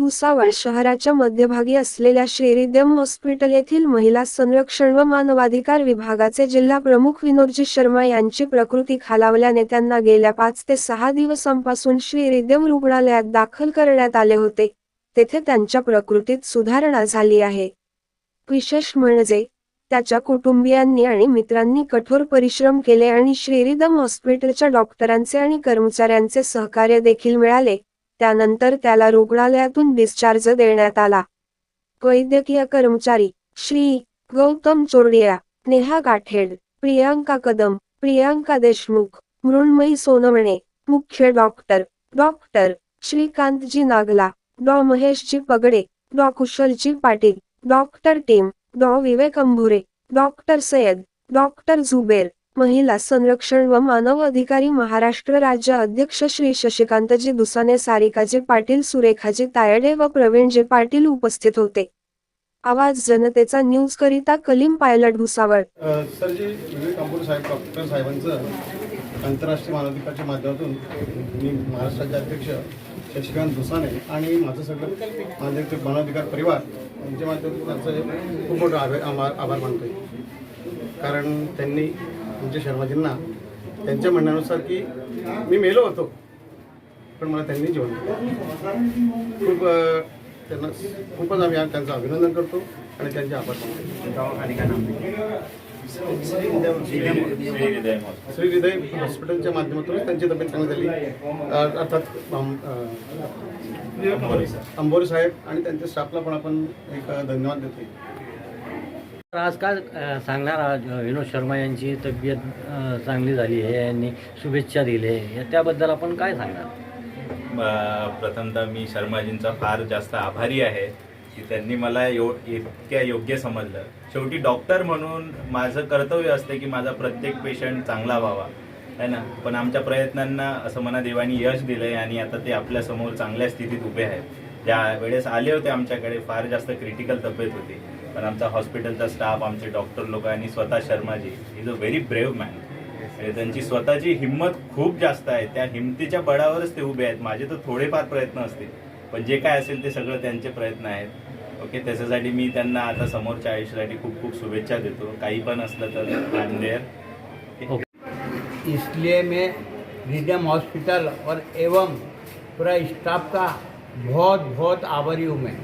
भुसावळ शहराच्या मध्यभागी असलेल्या श्रीरिद्यम हॉस्पिटल येथील महिला संरक्षण व मानवाधिकार विभागाचे जिल्हा प्रमुख विनोदजी शर्मा यांची प्रकृती खालावल्याने त्यांना गेल्या पाच ते सहा दिवसांपासून श्रीरिद्यम रुग्णालयात दाखल करण्यात आले होते. तेथे त्यांच्या प्रकृतीत सुधारणा झाली आहे. विशेष म्हणजे त्याच्या कुटुंबियांनी आणि मित्रांनी कठोर परिश्रम केले आणि श्रीरिदम हॉस्पिटलच्या डॉक्टरांचे आणि कर्मचाऱ्यांचे सहकार्य देखील मिळाले. त्यानंतर त्याला रुग्णालयातून डिस्चार्ज देण्यात आला. वैद्यकीय कर्मचारी श्री गौतम चोरडिया नेहा गाठेड प्रियांका कदम प्रियांका देशमुख मृण्मयी सोनवणे मुख्य डॉक्टर डॉक्टर श्रीकांतजी नागला डॉ. महेशजी पगडे डॉ. कुशलजी पाटील डॉक्टर टीम डॉ. विवेक अंभुरे डॉक्टर सय्यद डॉक्टर झुबेर महिला संरक्षण व मानव अधिकारी महाराष्ट्र राज्य अध्यक्ष श्री शशिकांतजी दुसाने सारिकाजी पाटील सुरेखाजी तायडे व प्रवीणजी पाटील उपस्थित होते. आवाज जनतेचा न्यूज करिता कलीम पायलट भुसावळ. सर जी विवेक अंबुर साहेब डॉक्टर साहेबांचं आंतरराष्ट्रीय मानवाधिकारच्या माध्यमातून मी महाराष्ट्राचे अध्यक्ष शशिकांत दुसाने आणि माझं सगळं मानवाधिकार मानवाधिकार परिवार यांच्या माध्यमातून त्यांचं खूप मोठं आभार आभार आभार कारण त्यांनी आमच्या शर्माजींना त्यांच्या म्हणण्यानुसार की मी मेलो होतो. पण मला त्यांनी जीवन दिलं. खूप त्यांना खूपच आम्ही त्यांचं अभिनंदन करतो आणि त्यांचे आभार मानतो. श्री हृदय हॉस्पिटलच्या माध्यमातूनच त्यांची तब्येत चांगली झाली. अर्थात अंबोरे साहेब आणि त्यांच्या स्टाफला पण आपण एक धन्यवाद देतो आज काय सांगणार आज विनोद शर्मा यांची तब्येत चांगली झाली आहे यांनी शुभेच्छा दिल्या आहे त्याबद्दल आपण काय सांगणार? प्रथमतः मी शर्माजींचा फार जास्त आभारी आहे की त्यांनी मला यो इतक्या योग्य समजलं. शेवटी डॉक्टर म्हणून माझं कर्तव्य असते की माझा प्रत्येक पेशंट चांगला व्हावा है ना? पण आमच्या प्रयत्नांना असं मना देवानी यश दिलं आहे आणि आता ते आपल्यासमोर चांगल्या स्थितीत उभे आहेत. ज्या वेळेस आले होते आमच्याकडे फार जास्त क्रिटिकल तब्येत होती. पण आमचा हॉस्पिटलचा स्टाफ आमचे डॉक्टर लोक आणि स्वतः Sharmaji is a very brave man त्यांची स्वतःची हिंमत खूप जास्त आहे. त्या हिमतीच्या बळावरच ते उभे आहेत. माझे तर थोडेफार प्रयत्न असतील. पण जे काय असेल ते सगळं त्यांचे प्रयत्न आहेत. ओके त्याच्यासाठी मी त्यांना आता समोरच्या आयुष्यासाठी खूप खूप शुभेच्छा देतो. काही पण असलं तर इसलिए मैं रिदम हॉस्पिटल और एवं पूरा स्टाफ का बहुत बहुत आभारी हूँ मैं।